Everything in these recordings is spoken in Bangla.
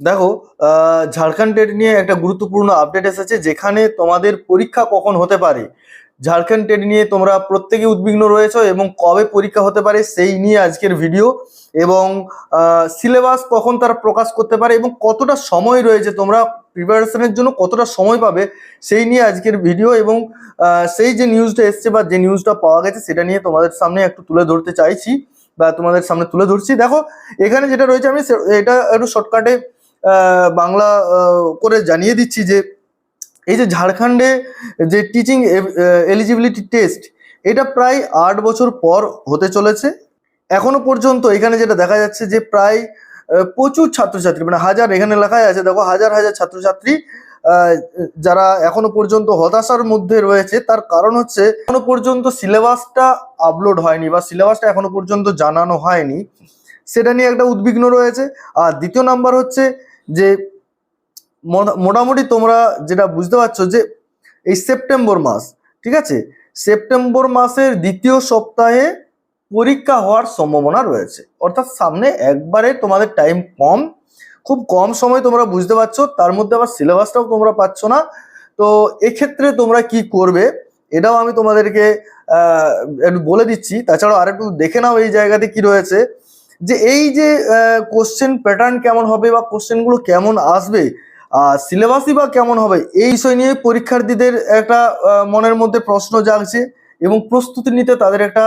দেখো ঝাড়খণ্ড টেট নিয়ে একটা গুরুত্বপূর্ণ আপডেট এসেছে, যেখানে তোমাদের পরীক্ষা কখন হতে পারে। ঝাড়খণ্ড টেট নিয়ে তোমরা প্রত্যেকে উদ্বিগ্ন রয়েছো এবং কবে পরীক্ষা হতে পারে সেই নিয়ে আজকের ভিডিও এবং সিলেবাস কখন তারা প্রকাশ করতে পারে এবং কতটা সময় রয়েছে তোমরা প্রিপারেশনের জন্য কতটা সময় পাবে সেই নিয়ে আজকের ভিডিও এবং সেই যে নিউজটা এসছে বা যে নিউজটা পাওয়া গেছে সেটা নিয়ে তোমাদের সামনে একটু তুলে ধরতে চাইছি বা তোমাদের সামনে তুলে ধরছি। দেখো, এখানে যেটা রয়েছে আমি এটা একটু শর্টকাটে বাংলা করে জানিয়ে দিচ্ছি যে এই যে ঝাড়খণ্ডে যে টিচিং এলিজিবিলিটি টেস্ট এটা প্রায় আট বছর পর হতে চলেছে। এখনও পর্যন্ত এখানে যেটা দেখা যাচ্ছে যে প্রায় প্রচুর ছাত্রছাত্রী মানে হাজার, এখানে লেখাই আছে, দেখো, হাজার হাজার ছাত্রছাত্রী যারা এখনও পর্যন্ত হতাশার মধ্যে রয়েছে, তার কারণ হচ্ছে এখনও পর্যন্ত সিলেবাসটা আপলোড হয়নি বা সিলেবাসটা এখনও পর্যন্ত জানানো হয়নি। সেটা নিয়ে একটা উদ্বিগ্ন রয়েছে। আর দ্বিতীয় নাম্বার হচ্ছে যে মোটা- মোটামুটি তোমরা যেটা বুঝতে পারছ যে এই সেপ্টেম্বর মাস, ঠিক আছে? সেপ্টেম্বর মাসের দ্বিতীয় সপ্তাহে পরীক্ষা হওয়ার সম্ভাবনা রয়েছে। অর্থাৎ সামনে একবারে তোমাদের টাইম কম, খুব কম সময় তোমরা বুঝতে পারছ, তার মধ্যে আবার সিলেবাসটাও তোমরা পাচ্ছ না। তো এক্ষেত্রে তোমরা কি করবে, এটাও আমি তোমাদেরকে একটু বলে দিচ্ছি। তাছাড়াও আরেকটু দেখে নাও এই জায়গাতে কি রয়েছে। যে এই যে কোশ্চেন প্যাটার্ন কেমন হবে বা কোশ্চেনগুলো কেমন আসবে সিলেবাসই বা কেমন হবে, এই বিষয় নিয়ে পরীক্ষার্থীদের একটা মনের মধ্যে প্রশ্ন জাগছে এবং প্রস্তুতি নিতে তাদের একটা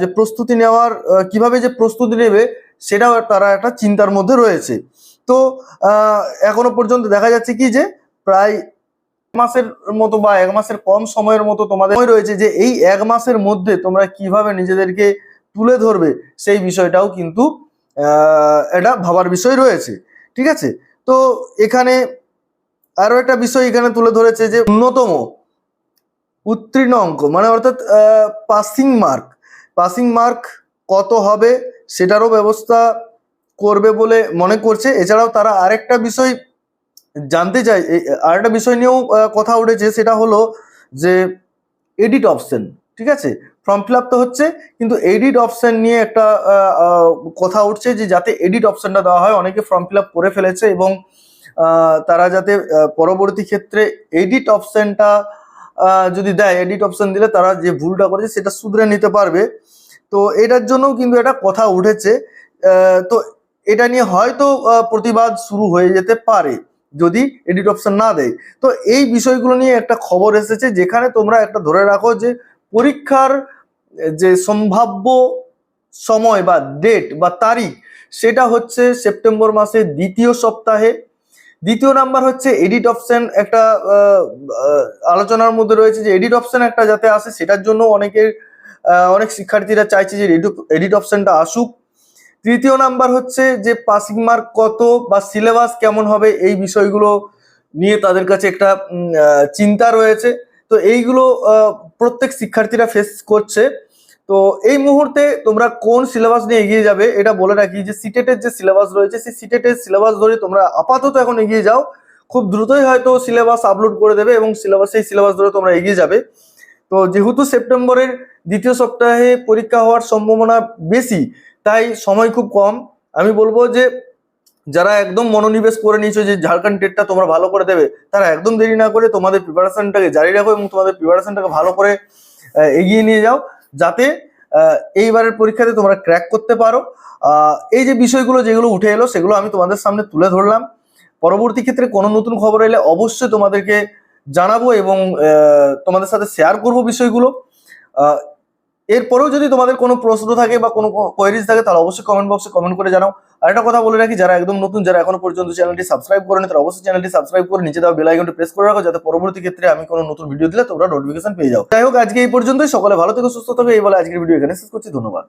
যে প্রস্তুতি নেওয়ার কীভাবে যে প্রস্তুতি নেবে সেটাও তারা একটা চিন্তার মধ্যে রয়েছে। তো এখনও পর্যন্ত দেখা যাচ্ছে কি যে প্রায় মাসের মতো বা এক মাসের কম সময়ের মতো তোমাদের রয়েছে যে এই এক মাসের মধ্যে তোমরা কীভাবে নিজেদেরকে তুলে ধরবে, সেই বিষয়টাও কিন্তু এটা ভাবার বিষয় রয়েছে, ঠিক আছে? তো এখানে আরও একটা বিষয় এখানে তুলে ধরেছে যে অন্যতম উত্তীর্ণ অঙ্ক মানে অর্থাৎ পাসিং মার্ক পাসিং মার্ক কত হবে সেটারও ব্যবস্থা করবে বলে মনে করছে। এছাড়াও তারা আরেকটা বিষয় জানতে চাই আরেকটা বিষয় নিয়েও কথা উঠেছে, সেটা হলো যে এডিট অপশন ঠিক আছে? ফর্ম ফিল তো হচ্ছে, কিন্তু এডিট অপশান নিয়ে একটা কথা উঠছে যে যাতে এডিট অপশনটা দেওয়া হয়, অনেকে ফর্ম ফিল করে ফেলেছে এবং তারা যাতে পরবর্তী ক্ষেত্রে এডিট অপশানটা যদি দেয় এডিট অপশন দিলে তারা যে ভুলটা করেছে সেটা শুধরে নিতে পারবে। তো এটার জন্যও কিন্তু একটা কথা উঠেছে তো এটা নিয়ে হয়তো প্রতিবাদ শুরু হয়ে যেতে পারে, যদি এডিট অপশন না দেয়। তো এই বিষয়গুলো নিয়ে একটা খবর এসেছে, যেখানে তোমরা একটা ধরে রাখো যে পরীক্ষার যে সম্ভাব্য সময় বা ডেট বা তারিখ, সেটা হচ্ছে সেপ্টেম্বর মাসের দ্বিতীয় সপ্তাহে। দ্বিতীয় নাম্বার হচ্ছে এডিট অপশন একটা আলোচনার মধ্যে রয়েছে যে এডিট অপশন একটা যাতে আসে, সেটার জন্য অনেকের অনেক শিক্ষার্থীরা চাইছে যে এডিট অপশনটা আসুক। তৃতীয় নাম্বার হচ্ছে যে পাসিং মার্ক কত বা সিলেবাস কেমন হবে, এই বিষয়গুলো নিয়ে তাদের কাছে একটা চিন্তা রয়েছে। তো এইগুলো প্রত্যেক শিক্ষার্থীরা ফেস করছে। তো এই মুহূর্তে তোমরা কোন সিলেবাস নিয়ে এগিয়ে যাবে এটা বলে রাখি যে সিটেটের যে সিলেবাস রয়েছে, সেই সিটেটের সিলেবাস ধরে তোমরা আপাতত এখন এগিয়ে যাও। খুব দ্রুতই হয়তো সিলেবাস আপলোড করে দেবে এবং সিলেবাস সেই সিলেবাস ধরে তোমরা এগিয়ে যাবে। তো যেহেতু সেপ্টেম্বরের দ্বিতীয় সপ্তাহে পরীক্ষা হওয়ার সম্ভাবনা বেশি, তাই সময় খুব কম। আমি বলব যে যারা একদম মনোনিবেশ করে নিয়েছো যে ঝাড়খণ্ড টেটটা তোমরা ভালো করে দেবে, তারা একদম দেরি না করে তোমাদের প্রিপারেশনটাকে জারি রাখো এবং তোমাদের প্রিপারেশনটাকে ভালো করে এগিয়ে নিয়ে যাও যাতে এইবারের পরীক্ষাতে তোমরা ক্র্যাক করতে পারো। এই যে বিষয়গুলো যেগুলো উঠে এলো, সেগুলো আমি তোমাদের সামনে তুলে ধরলাম। পরবর্তী ক্ষেত্রে কোনো নতুন খবর এলে অবশ্যই তোমাদেরকে জানাব এবং তোমাদের সাথে শেয়ার করব বিষয়গুলো। এরপরেও যদি তোমাদের কোনো প্রশ্ন থাকে বা কোনো কোয়েরিজ থাকে, তাহলে অবশ্যই কমেন্ট বক্সে কমেন্ট করে জানাও। আর একটা কথা বলে রাখি, যারা একদম নতুন, যারা এখনও পর্যন্ত চ্যানেলটি সাবস্ক্রাইব করেনি, তারা অবশ্যই চ্যানেলটি সাবস্ক্রাইব করে নিচে দেওয়া বেল আইকনটি প্রেস করে রাখো, যাতে পরবর্তী ক্ষেত্রে আমি কোনো নতুন ভিডিও দিলে তোমরা নোটিফিকেশন পেয়ে যাও। যাই হোক, আজকে এই পর্যন্তই। সকলে ভালো থেকে, সুস্থ থাকবে এই বলে আজকের ভিডিও এখানে শেষ করছি। ধন্যবাদ।